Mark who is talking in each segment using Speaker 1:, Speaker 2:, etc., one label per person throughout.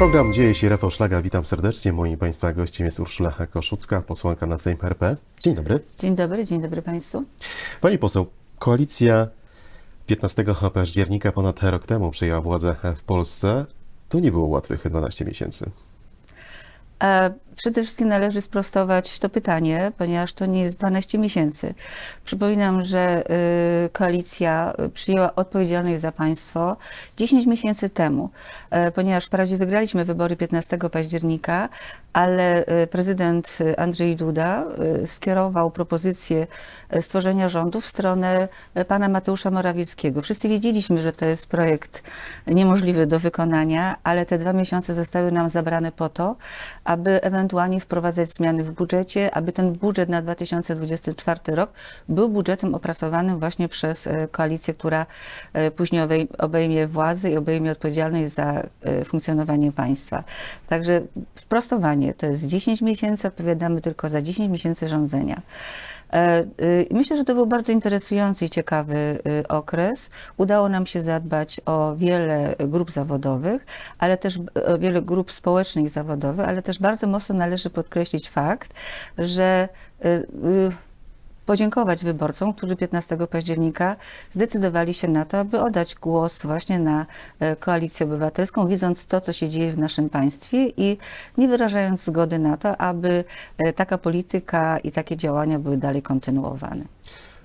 Speaker 1: Program Dzieje się Rafał Szlaga. Witam serdecznie. Moim Państwa gościem jest Urszula Koszucka, posłanka na Sejm RP. Dzień dobry.
Speaker 2: Dzień dobry, dzień dobry Państwu.
Speaker 1: Pani poseł, koalicja 15 października ponad rok temu przejęła władzę w Polsce. To nie było łatwych 12 miesięcy.
Speaker 2: E, Przede wszystkim należy sprostować to pytanie, ponieważ to nie jest 12 miesięcy. Przypominam, że y, koalicja przyjęła odpowiedzialność za państwo 10 miesięcy temu, e, ponieważ wprawdzie wygraliśmy wybory 15 października, ale y, prezydent Andrzej Duda y, skierował propozycję y, stworzenia rządu w stronę y, pana Mateusza Morawieckiego. Wszyscy wiedzieliśmy, że to jest projekt niemożliwy do wykonania, ale te dwa miesiące zostały nam zabrane po to, aby ewentualnie wprowadzać zmiany w budżecie, aby ten budżet na 2024 rok był budżetem opracowanym właśnie przez e, koalicję, która e, później obej- obejmie władzę i obejmie odpowiedzialność za e, funkcjonowanie państwa. Także sprostowanie to jest 10 miesięcy, odpowiadamy tylko za 10 miesięcy rządzenia. E, y, Myślę, że to był bardzo interesujący i ciekawy y, okres. Udało nam się zadbać o wiele grup zawodowych, ale też o wiele grup społecznych zawodowych, ale też bardzo mocno należy podkreślić fakt, że y, podziękować wyborcom, którzy 15 października zdecydowali się na to, aby oddać głos właśnie na e, koalicję obywatelską, widząc to, co się dzieje w naszym państwie i nie wyrażając zgody na to, aby e, taka polityka i takie działania były dalej kontynuowane.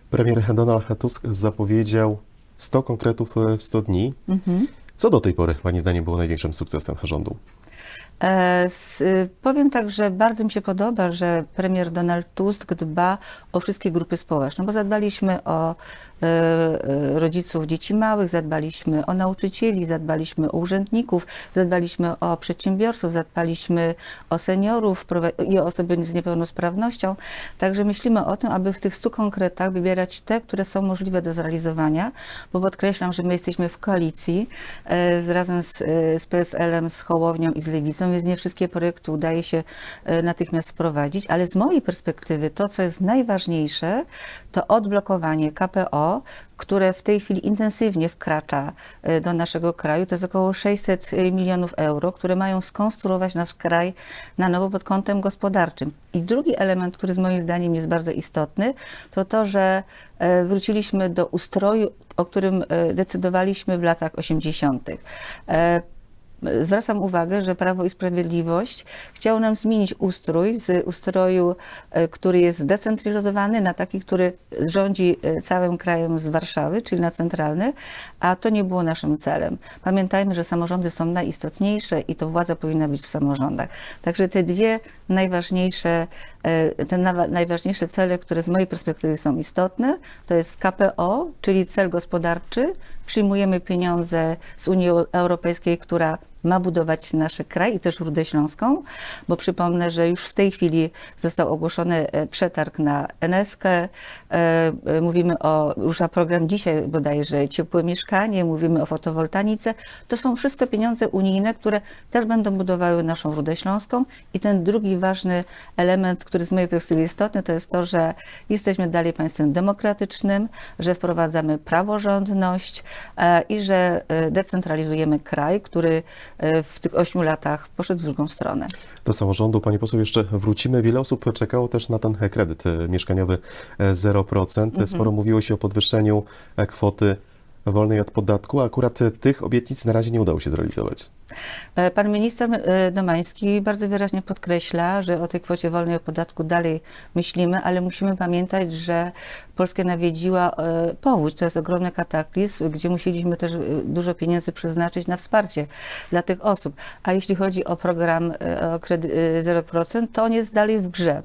Speaker 1: Premier Donald Tusk zapowiedział 100 konkretów w 100 dni. Co do tej pory, Pani zdaniem, było największym sukcesem rządu?
Speaker 2: E, y, Powiem tak, że bardzo mi się podoba, że premier Donald Tusk dba o wszystkie grupy społeczne, bo zadbaliśmy o rodziców dzieci małych, zadbaliśmy o nauczycieli, zadbaliśmy o urzędników, zadbaliśmy o przedsiębiorców, zadbaliśmy o seniorów i o osoby z niepełnosprawnością. Także myślimy o tym, aby w tych stu konkretach wybierać te, które są możliwe do zrealizowania, bo podkreślam, że my jesteśmy w koalicji e, z, razem z, e, z PSL-em, z Hołownią i z Lewicą, więc nie wszystkie projekty udaje się e, natychmiast wprowadzić, ale z mojej perspektywy to, co jest najważniejsze, to odblokowanie KPO, które w tej chwili intensywnie wkracza e, do naszego kraju. To jest około 600 milionów euro, które mają skonstruować nasz kraj na nowo pod kątem gospodarczym. I drugi element, który z moim zdaniem jest bardzo istotny, to to, że e, wróciliśmy do ustroju, o którym e, decydowaliśmy w latach 80. Zwracam uwagę, że Prawo i Sprawiedliwość chciało nam zmienić ustrój z ustroju, e, który jest zdecentralizowany, na taki, który rządzi e, całym krajem z Warszawy, czyli na centralny, a to nie było naszym celem. Pamiętajmy, że samorządy są najistotniejsze i to władza powinna być w samorządach. Także te dwie najważniejsze, e, te najważniejsze cele, które z mojej perspektywy są istotne, to jest KPO, czyli cel gospodarczy. Przyjmujemy pieniądze z Unii Europejskiej, która ma budować nasz kraj i też Rudę Śląską, bo przypomnę, że już w tej chwili został ogłoszony e, przetarg na NSK. E, e, Mówimy o, rusza program dzisiaj bodajże ciepłe mieszkanie, mówimy o fotowoltanice. To są wszystko pieniądze unijne, które też będą budowały naszą Rudę Śląską. I ten drugi ważny element, który z mojej perspektywy istotny, to jest to, że jesteśmy dalej państwem demokratycznym, że wprowadzamy praworządność i że decentralizujemy kraj, który w tych ośmiu latach poszedł w drugą stronę.
Speaker 1: Do samorządu, Pani poseł, jeszcze wrócimy. Wiele osób czekało też na ten kredyt e, mieszkaniowy e, 0%. Sporo mówiło się o podwyższeniu e, kwoty wolnej od podatku, a akurat e, tych obietnic na razie nie udało się zrealizować.
Speaker 2: E, Pan minister e, Domański bardzo wyraźnie podkreśla, że o tej kwocie wolnej od podatku dalej myślimy, ale musimy pamiętać, że Polskę nawiedziła powódź. To jest ogromny kataklizm, gdzie musieliśmy też dużo pieniędzy przeznaczyć na wsparcie dla tych osób. A jeśli chodzi o program e, o kredyt e, 0%, to on jest dalej w grze.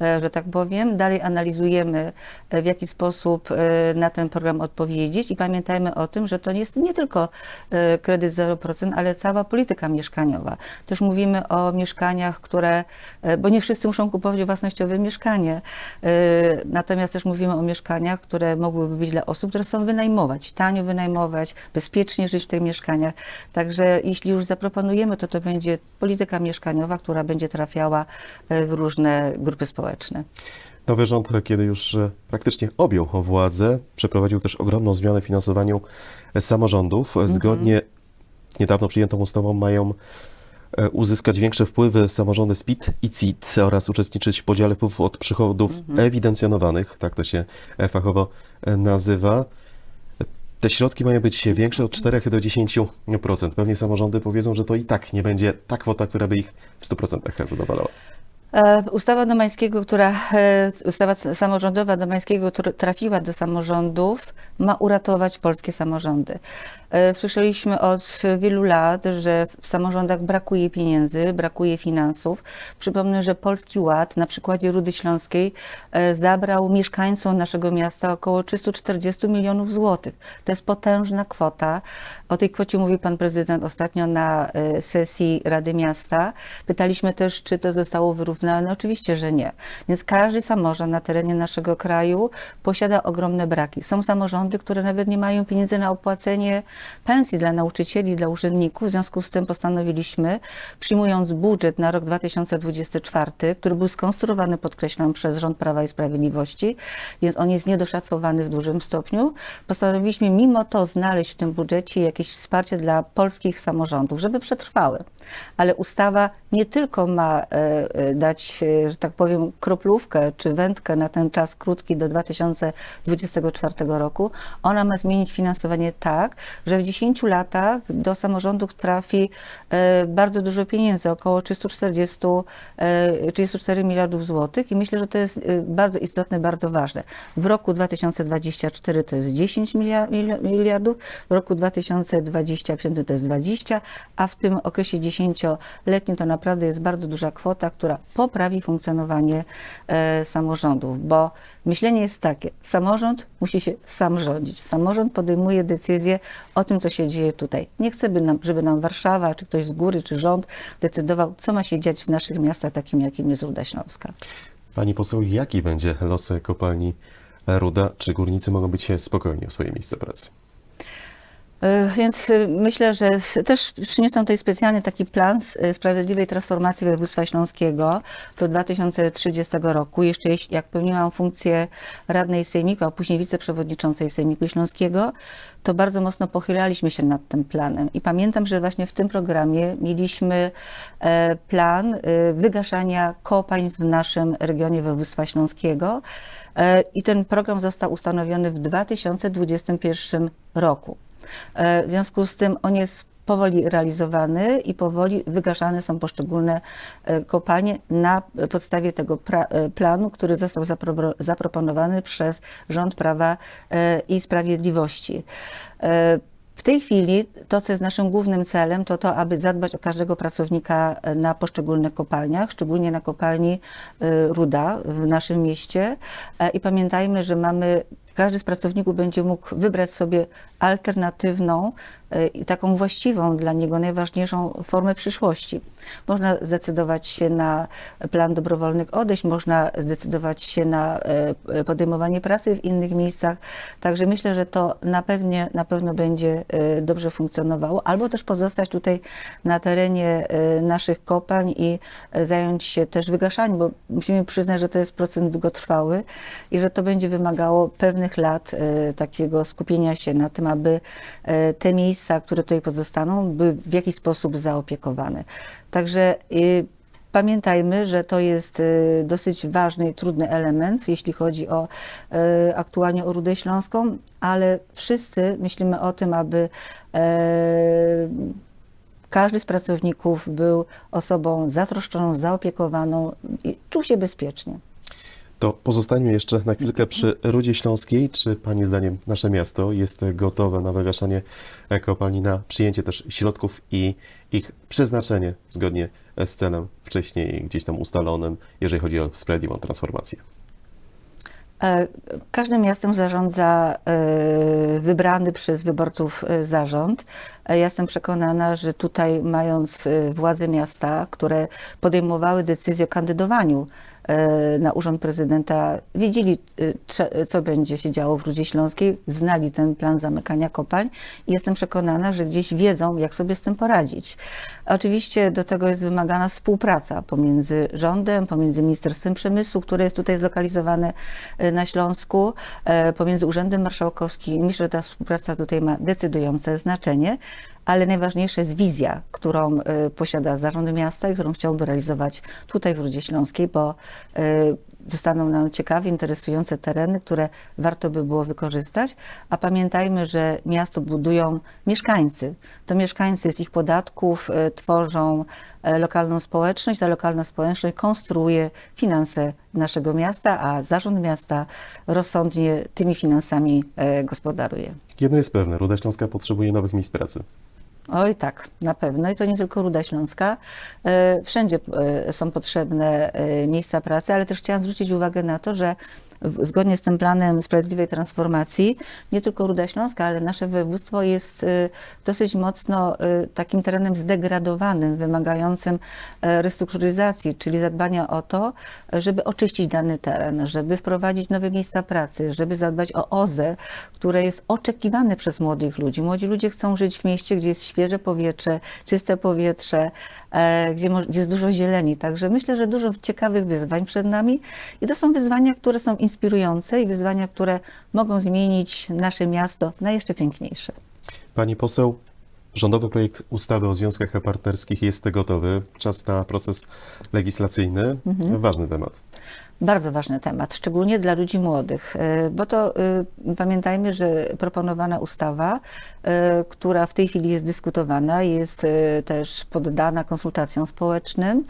Speaker 2: Że tak powiem. Dalej analizujemy, e, w jaki sposób e, na ten program odpowiedzieć i pamiętajmy o tym, że to jest nie tylko e, kredyt 0%, ale cała polityka mieszkaniowa. Też mówimy o mieszkaniach, które, bo nie wszyscy muszą kupować własnościowe mieszkanie, natomiast też mówimy o mieszkaniach, które mogłyby być dla osób, które chcą wynajmować, tanio wynajmować, bezpiecznie żyć w tych mieszkaniach. Także jeśli już zaproponujemy, to to będzie polityka mieszkaniowa, która będzie trafiała w różne grupy społeczne.
Speaker 1: Nowy rząd, kiedy już e, praktycznie objął władzę, przeprowadził też ogromną zmianę w finansowaniu e, samorządów. Zgodnie z niedawno przyjętą ustawą mają e, uzyskać większe wpływy samorządy z PIT i CIT oraz uczestniczyć w podziale wpływów od przychodów ewidencjonowanych, tak to się e, fachowo e, nazywa. Te środki mają być większe od 4 do 10%. Pewnie samorządy powiedzą, że to i tak nie będzie ta kwota, która by ich w 100% zadowalała.
Speaker 2: E, Ustawa Domańskiego, która, e, ustawa samorządowa Domańskiego, która trafiła do samorządów, ma uratować polskie samorządy. E, Słyszeliśmy od wielu lat, że w samorządach brakuje pieniędzy, brakuje finansów. Przypomnę, że Polski Ład na przykładzie Rudy Śląskiej zabrał mieszkańcom naszego miasta około 340 milionów złotych. To jest potężna kwota. O tej kwocie mówił pan prezydent ostatnio na sesji Rady Miasta. Pytaliśmy też, czy to zostało wyrównane. Oczywiście, że nie. Więc każdy samorząd na terenie naszego kraju posiada ogromne braki. Są samorządy, które nawet nie mają pieniędzy na opłacenie pensji dla nauczycieli, dla urzędników. W związku z tym postanowiliśmy, przyjmując budżet na rok 2024, który był skonstruowany, podkreślam, przez rząd Prawa i Sprawiedliwości, więc on jest niedoszacowany w dużym stopniu, postanowiliśmy mimo to znaleźć w tym budżecie jakieś wsparcie dla polskich samorządów, żeby przetrwały. Ale ustawa nie tylko ma e, e, dać, e, że tak powiem, kroplówkę czy wędkę na ten czas krótki do 2024 roku, ona ma zmienić finansowanie tak, że w 10 latach do samorządów trafi e, bardzo dużo pieniędzy, około 340, e, 34 miliardów złotych i myślę, że to jest e, bardzo istotne, bardzo ważne. W roku 2024 to jest 10 milia- mili- miliardów, w roku 2025 to jest 20, a w tym okresie 10-letnim to naprawdę jest bardzo duża kwota, która poprawi funkcjonowanie e, samorządów, bo myślenie jest takie, samorząd musi się sam rządzić, samorząd podejmuje decyzje o tym, co się dzieje tutaj. Nie chcemy, nam, żeby nam Warszawa, czy ktoś z góry, czy rząd decydował, co ma się dziać w naszych miastach, takim jakim jest Ruda Śląska.
Speaker 1: Pani poseł, jaki będzie los kopalni Ruda? Czy górnicy mogą być spokojni o swoje miejsce pracy?
Speaker 2: E, Więc e, myślę, że też przyniosą tutaj specjalny taki plan e, sprawiedliwej transformacji województwa śląskiego do 2030 roku. Jeszcze jak pełniłam funkcję radnej Sejmiku, a później wiceprzewodniczącej Sejmiku Śląskiego, to bardzo mocno pochylaliśmy się nad tym planem. I pamiętam, że właśnie w tym programie mieliśmy plan wygaszania kopalń w naszym regionie województwa śląskiego. I ten program został ustanowiony w 2021 roku. E, W związku z tym on jest powoli realizowany i powoli wygaszane są poszczególne e, kopalnie na podstawie tego e, planu, który został zapro- zaproponowany przez rząd Prawa i Sprawiedliwości. W tej chwili to, co jest naszym głównym celem, to to, aby zadbać o każdego pracownika na poszczególnych kopalniach, szczególnie na kopalni Ruda w naszym mieście. I pamiętajmy, że mamy każdy z pracowników będzie mógł wybrać sobie alternatywną e, i taką właściwą dla niego najważniejszą formę przyszłości. Można zdecydować się na plan dobrowolnych odejść, można zdecydować się na e, podejmowanie pracy w innych miejscach. Także myślę, że to na, na pewno będzie e, dobrze funkcjonowało, albo też pozostać tutaj na terenie naszych kopalń i zająć się też wygaszaniem, bo musimy przyznać, że to jest proces długotrwały i że to będzie wymagało pewnych lat e, takiego skupienia się na tym, aby e, te miejsca, które tutaj pozostaną, były w jakiś sposób zaopiekowane. Także y, Pamiętajmy, że to jest dosyć ważny i trudny element, jeśli chodzi o aktualnie o Rudę Śląską, ale wszyscy myślimy o tym, aby e, każdy z pracowników był osobą zatroszczoną, zaopiekowaną i czuł się bezpiecznie.
Speaker 1: To pozostańmy jeszcze na chwilkę przy Rudzie Śląskiej. Czy Pani zdaniem nasze miasto jest gotowe na wygaszanie kopalni, na przyjęcie też środków i ich przeznaczenie zgodnie z celem wcześniej gdzieś tam ustalonym, jeżeli chodzi o sprawiedliwą transformację?
Speaker 2: E, Każdym miastem zarządza e, wybrany przez wyborców e, zarząd. E, jestem przekonana, że tutaj mając e, władze miasta, które podejmowały decyzję o kandydowaniu e, na urząd prezydenta, wiedzieli, cze- co będzie się działo w Rudzie Śląskiej, znali ten plan zamykania kopalń i jestem przekonana, że gdzieś wiedzą, jak sobie z tym poradzić. Oczywiście do tego jest wymagana współpraca pomiędzy rządem, pomiędzy Ministerstwem Przemysłu, które jest tutaj zlokalizowane na Śląsku, pomiędzy Urzędem Marszałkowskim. Myślę, że ta współpraca tutaj ma decydujące znaczenie. Ale najważniejsza jest wizja, którą y, posiada zarząd miasta i którą chciałby realizować tutaj w Rudzie Śląskiej, bo y, zostaną nam ciekawe, interesujące tereny, które warto by było wykorzystać. A pamiętajmy, że miasto budują mieszkańcy. To mieszkańcy z ich podatków y, tworzą e, lokalną społeczność, ta lokalna społeczność konstruuje finanse naszego miasta, a zarząd miasta rozsądnie tymi finansami e, gospodaruje.
Speaker 1: Jedno jest pewne, Ruda Śląska potrzebuje nowych miejsc pracy.
Speaker 2: Oj tak, na pewno. I to nie tylko Ruda Śląska. E, Wszędzie e, są potrzebne e, miejsca pracy, ale też chciałam zwrócić uwagę na to, że zgodnie z tym planem sprawiedliwej transformacji, nie tylko Ruda Śląska, ale nasze województwo jest e, dosyć mocno e, takim terenem zdegradowanym, wymagającym e, restrukturyzacji, czyli zadbania o to, żeby oczyścić dany teren, żeby wprowadzić nowe miejsca pracy, żeby zadbać o OZE, które jest oczekiwane przez młodych ludzi. Młodzi ludzie chcą żyć w mieście, gdzie jest świeże powietrze, czyste powietrze, e, gdzie jest dużo zieleni. Także myślę, że dużo ciekawych wyzwań przed nami i to są wyzwania, które są inspirujące i wyzwania, które mogą zmienić nasze miasto na jeszcze piękniejsze.
Speaker 1: Pani poseł, rządowy projekt ustawy o związkach partnerskich jest gotowy. Czas na proces legislacyjny. Ważny temat.
Speaker 2: Bardzo ważny temat, szczególnie dla ludzi młodych, y, bo to y, pamiętajmy, że proponowana ustawa, y, która w tej chwili jest dyskutowana, jest też poddana konsultacjom społecznym,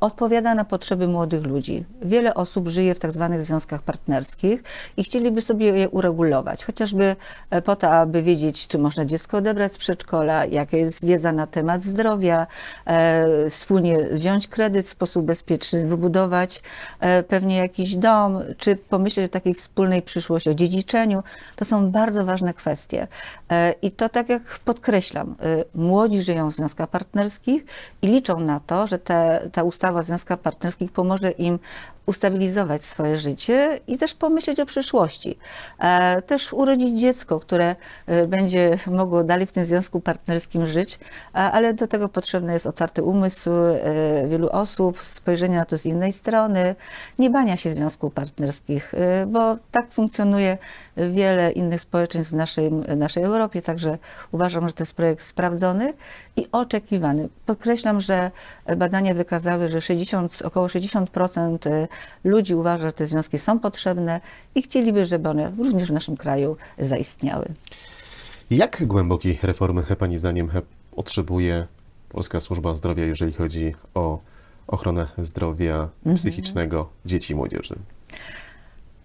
Speaker 2: odpowiada na potrzeby młodych ludzi. Wiele osób żyje w tak zwanych związkach partnerskich i chcieliby sobie je uregulować, chociażby e, po to, aby wiedzieć, czy można dziecko odebrać z przedszkola, jaka jest wiedza na temat zdrowia, e, wspólnie wziąć kredyt w sposób bezpieczny, wybudować e, pewnie jakiś dom, czy pomyśleć o takiej wspólnej przyszłości, o dziedziczeniu. To są bardzo ważne kwestie. E, I to tak jak podkreślam, e, młodzi żyją w związkach partnerskich i liczą na to, że te, ta ustawa o związkach partnerskich pomoże im ustabilizować swoje życie i też pomyśleć o przyszłości. E, też urodzić dziecko, które e, będzie mogło dalej w tym związku partnerskim żyć, a, ale do tego potrzebny jest otwarty umysł e, wielu osób, spojrzenie na to z innej strony, nie bania się związków partnerskich, e, bo tak funkcjonuje wiele innych społeczeństw w naszej, naszej Europie, także uważam, że to jest projekt sprawdzony i oczekiwany. Podkreślam, że badania wykazały, że 60, około 60% ludzi uważa, że te związki są potrzebne i chcieliby, żeby one również w naszym kraju zaistniały.
Speaker 1: Jak głębokiej reformy Pani zdaniem potrzebuje Polska Służba Zdrowia, jeżeli chodzi o ochronę zdrowia psychicznego dzieci i młodzieży?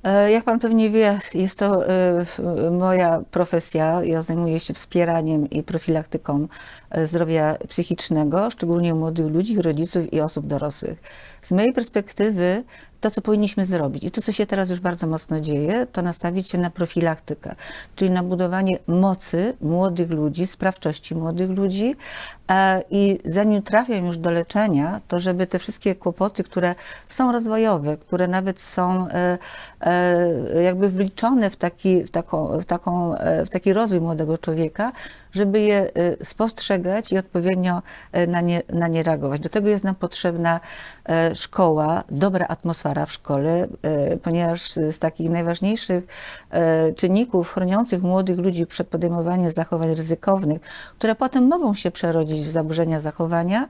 Speaker 2: E, Jak pan pewnie wie, jest to e, moja profesja. Ja zajmuję się wspieraniem i profilaktyką e, zdrowia psychicznego, szczególnie młodych ludzi, rodziców i osób dorosłych. Z mojej perspektywy to, co powinniśmy zrobić i to, co się teraz już bardzo mocno dzieje, to nastawić się na profilaktykę, czyli na budowanie mocy młodych ludzi, sprawczości młodych ludzi e, i zanim trafią już do leczenia, to żeby te wszystkie kłopoty, które są rozwojowe, które nawet są e, e, jakby wliczone w taki, w, taką, w, taką, w taki rozwój młodego człowieka, żeby je spostrzegać i odpowiednio na nie, na nie reagować. Do tego jest nam potrzebna szkoła, dobra atmosfera w szkole, e, ponieważ z takich najważniejszych e, czynników chroniących młodych ludzi przed podejmowaniem zachowań ryzykownych, które potem mogą się przerodzić w zaburzenia zachowania,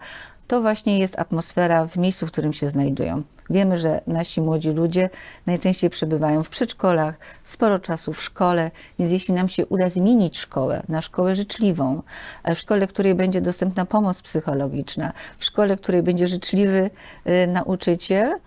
Speaker 2: to właśnie jest atmosfera w miejscu, w którym się znajdują. Wiemy, że nasi młodzi ludzie najczęściej przebywają w przedszkolach, sporo czasu w szkole, więc jeśli nam się uda zmienić szkołę na szkołę życzliwą, e, w szkole, w której będzie dostępna pomoc psychologiczna, w szkole, w której będzie życzliwy nauczyciel,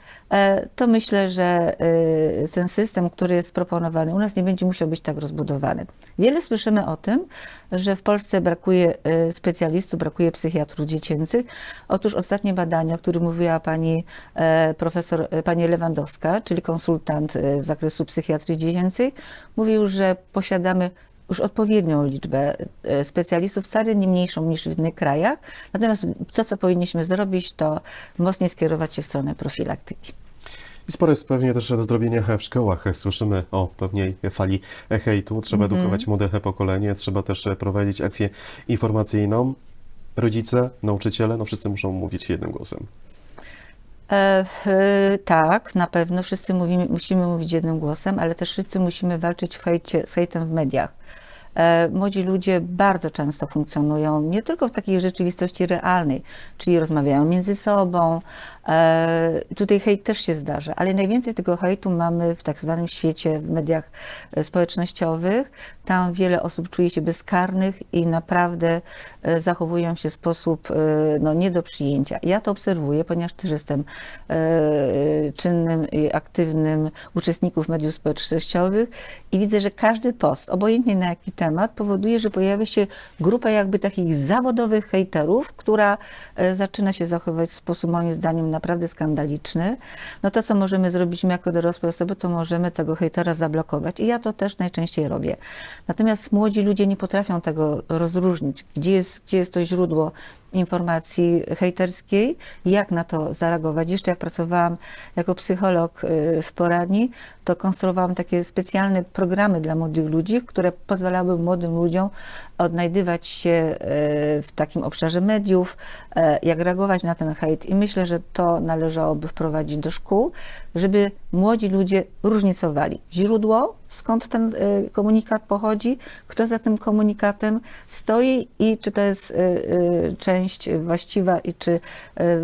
Speaker 2: to myślę, że e, ten system, który jest proponowany u nas, nie będzie musiał być tak rozbudowany. Wiele słyszymy o tym, że w Polsce brakuje e, specjalistów, brakuje psychiatrów dziecięcych. Otóż ostatnie badania, o których mówiła pani e, profesor, e, pani Lewandowska, czyli konsultant e, z zakresu psychiatrii dziecięcej, mówił, że posiadamy już odpowiednią liczbę e, specjalistów, wcale nie mniejszą niż w innych krajach. Natomiast to, co powinniśmy zrobić, to mocniej skierować się w stronę profilaktyki.
Speaker 1: I sporo jest pewnie też do zrobienia w szkołach. Słyszymy o pewnej fali hejtu. Trzeba edukować młode pokolenie, trzeba też prowadzić akcję informacyjną. Rodzice, nauczyciele, no wszyscy muszą mówić jednym głosem.
Speaker 2: E, e, tak, na pewno wszyscy mówimy, musimy mówić jednym głosem, ale też wszyscy musimy walczyć w hejcie, z hejtem w mediach. E, Młodzi ludzie bardzo często funkcjonują nie tylko w takiej rzeczywistości realnej, czyli rozmawiają między sobą. E, Tutaj hejt też się zdarza, ale najwięcej tego hejtu mamy w tak zwanym świecie, w mediach e, społecznościowych. Tam wiele osób czuje się bezkarnych i naprawdę zachowują się w sposób no, nie do przyjęcia. Ja to obserwuję, ponieważ też jestem czynnym i aktywnym uczestników mediów społecznościowych i widzę, że każdy post, obojętnie na jaki temat, powoduje, że pojawia się grupa jakby takich zawodowych hejterów, która e, zaczyna się zachowywać w sposób moim zdaniem naprawdę skandaliczny. No to, co możemy zrobić my jako dorosłe osoby, to możemy tego hejtera zablokować i ja to też najczęściej robię. Natomiast młodzi ludzie nie potrafią tego rozróżnić, gdzie jest, gdzie jest to źródło informacji hejterskiej, jak na to zareagować. Jeszcze jak pracowałam jako psycholog y, w poradni, to konstruowałam takie specjalne programy dla młodych ludzi, które pozwalały młodym ludziom odnajdywać się y, w takim obszarze mediów, y, jak reagować na ten hejt. I myślę, że to należałoby wprowadzić do szkół, żeby młodzi ludzie różnicowali źródło, skąd ten y, komunikat pochodzi, kto za tym komunikatem stoi i czy to jest y, y, część właściwa i czy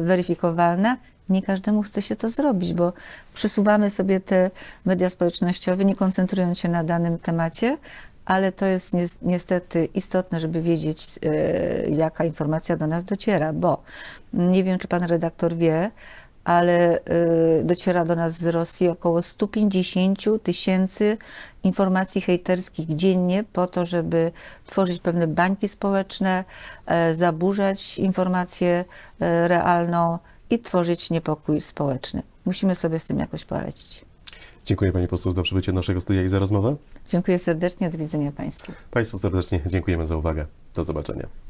Speaker 2: weryfikowalna. Nie każdemu chce się to zrobić, bo przesuwamy sobie te media społecznościowe, nie koncentrując się na danym temacie, ale to jest ni- niestety istotne, żeby wiedzieć, jaka informacja do nas dociera, bo nie wiem, czy pan redaktor wie, ale y, dociera do nas z Rosji około 150 tysięcy informacji hejterskich dziennie po to, żeby tworzyć pewne bańki społeczne, e, zaburzać informację e, realną i tworzyć niepokój społeczny. Musimy sobie z tym jakoś poradzić.
Speaker 1: Dziękuję Pani Poseł za przybycie do naszego studia i za rozmowę.
Speaker 2: Dziękuję serdecznie, do widzenia Państwu.
Speaker 1: Państwu serdecznie dziękujemy za uwagę. Do zobaczenia.